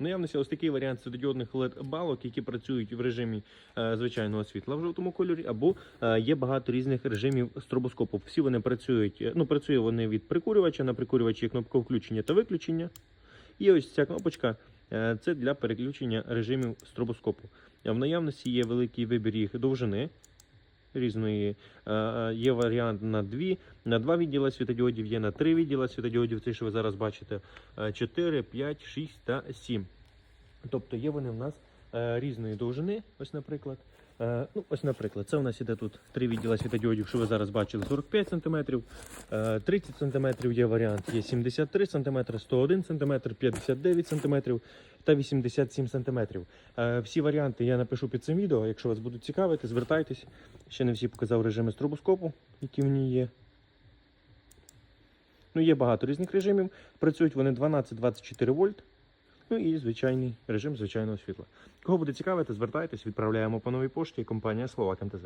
Наявності ось такий варіант світодіодних led балок, які працюють в режимі е, звичайного світла в жовтому кольорі, або е, є багато різних режимів стробоскопу. Всі вони працюють, е, ну працює вони від прикурювача. На прикурювачі є кнопка включення та виключення. І ось ця кнопочка е, це для переключення режимів стробоскопу. Е, В наявності є великий вибір їх довжини. Різної Е, е, є варіант на дві, на два відділа світодіодів, є на три відділа світодіодів, це що ви зараз бачите, Е, 4, 5, 6 та 7. Тобто є вони в нас різної довжини. Ось, наприклад. Е, ну, ось, наприклад, це у нас іде тут три відділа світодіодів, що ви зараз бачили, 45 см, е, 30 см є варіант, є 73 см, 101 см, 59 см та 87 см. Е, всі варіанти я напишу під цим відео. Якщо вас будуть цікавити, звертайтесь. Ще не всі показав режими стробоскопу, які в ній є. Ну, є багато різних режимів. Працюють вони 12-24 вольт. Ну і звичайний режим звичайного світла. Кого буде цікавити, звертайтесь, відправляємо по новій пошті компанія Словак МТЗ.